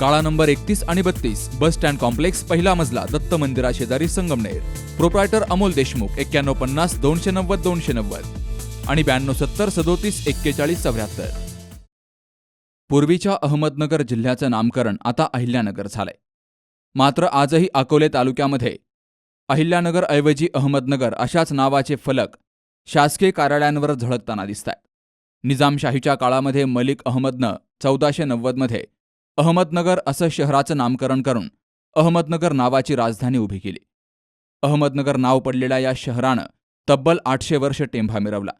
काळा नंबर एकतीस आणि बत्तीस बस स्टँड कॉम्प्लेक्स पहिला मजला दत्त मंदिरा शेजारी संगमनेर. प्रोप्रायटर अमोल देशमुख एक्क्याण्णव पन्नास दोनशे नव्वद दोनशे नव्वद. आणि ब्याण्णव सत्तर सदोतीस एक्केचाळीस चौऱ्याहत्तर. पूर्वीच्या अहमदनगर जिल्ह्याचं नामकरण आता अहिल्यानगर झालंय. मात्र आजही अकोले तालुक्यामध्ये अहिल्यानगरऐवजी अहमदनगर अशाच नावाचे फलक शासकीय कार्यालयांवर झळकताना दिसत आहेत निजामशाहीच्या काळामध्ये मलिक अहमदनं चौदाशे नव्वदमध्ये अहमदनगर असं शहराचं नामकरण करून अहमदनगर नावाची राजधानी उभी केली. अहमदनगर नाव पडलेल्या या शहरानं तब्बल आठशे वर्ष टेंभा मिरवला.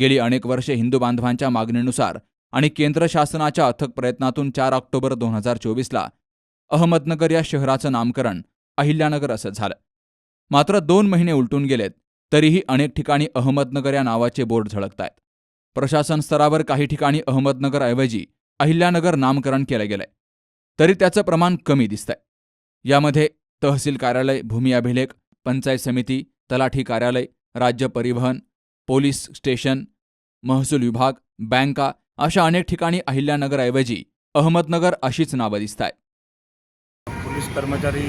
गेली अनेक वर्षे हिंदू बांधवांच्या मागणीनुसार आणि केंद्र शासनाच्या अथक प्रयत्नातून चार ऑक्टोबर दोन हजार चोवीसला अहमदनगर या शहराचं नामकरण अहिल्यानगर असं झालं. मात्र दोन महिने उलटून गेलेत तरीही अनेक ठिकाणी अहमदनगर या नावाचे बोर्ड झळकतायत. प्रशासन स्तरावर काही ठिकाणी अहमदनगरऐवजी अहिल्यानगर नामकरण केलं गेलंय. तरी त्याचं प्रमाण कमी दिसतंय. यामध्ये तहसील कार्यालय भूमी अभिलेख पंचायत समिती तलाठी कार्यालय राज्य परिवहन पोलीस स्टेशन महसूल विभाग बँका अशा अनेक ठिकाणी अहिल्यानगरऐवजी अहमदनगर अशीच नावं दिसत आहेत पोलीस कर्मचारी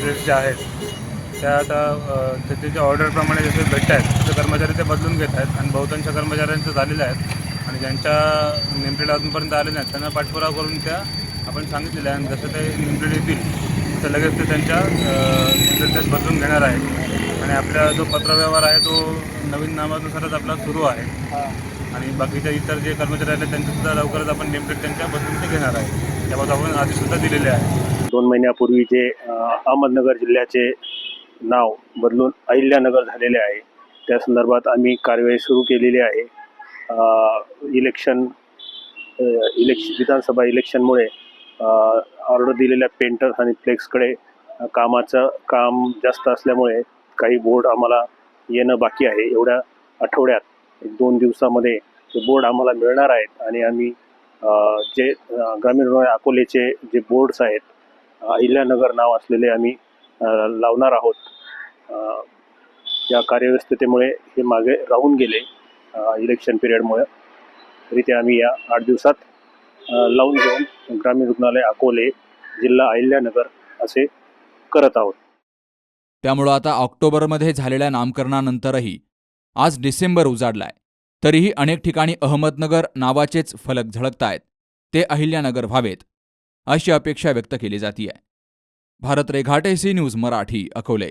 जे जे आहेत त्या आता त्याच्या त्याचे ऑर्डरप्रमाणे जसे भेटत आहेत तसे कर्मचारी ते बदलून घेत आहेत आणि बहुतांश कर्मचाऱ्यांचं झालेलं आहेत आणि ज्यांच्या नेमप्लेट अजूनपर्यंत आले नाहीत त्यांना पाठपुरावा करून त्या आपण सांगितलेलं आहे आणि जसं ते नेमप्लेट येतील तर लगेच ते त्यांच्या नेमप्लेट बदलून घेणार आहेत. आणि आपला जो पत्रव्यवहार आहे तो नवीन नावानुसारच आपला सुरू आहे. आणि बाकीच्या इतर जे कर्मचारी आहेत त्यांच्यासुद्धा लवकरच आपण नेमप्लेट त्यांच्या बदलून ते घेणार आहे त्याबाबत आपण आधीसुद्धा दिलेले आहे. दोन महिन्यापूर्वी जे अहमदनगर जिल्ह्याचे नाव बदलून अहिल्यानगर झालेले आहे. त्या संदर्भात आम्ही कारवाई सुरू केलेली आहे. इलेक्शन इलेक्शन विधानसभा इलेक्शनमुळे ऑर्डर दिलेल्या पेंटर्स आणि फ्लेक्सकडे कामाचं काम जास्त असल्यामुळे काही बोर्ड आम्हाला येणं बाकी आहे. एवढ्या आठवड्यात एक दोन दिवसामध्ये ते बोर्ड आम्हाला मिळणार आहेत आणि आम्ही जे ग्रामीण रुग्णालय अकोलेचे जे बोर्ड्स आहेत अहिल्यानगर नाव असलेले आम्ही लावणार आहोत. या कार्यव्यवस्थेमुळे हे मागे राहून गेले. इलेक्शन पिरियडमुळे तरी ते आम्ही या आठ दिवसात लावून घेऊन ग्रामीण रुग्णालय अकोले जिल्हा अहिल्यानगर असे करत आहोत. त्यामुळं आता ऑक्टोबरमध्ये झालेल्या नामकरणानंतरही आज डिसेंबर उजाडलाय. तरीही अनेक ठिकाणी अहमदनगर नावाचेच फलक झळकतायत. ते अहिल्यानगर व्हावेत अशी अपेक्षा व्यक्त केली जातीय. Bharat Reghate C news Marathi Akole.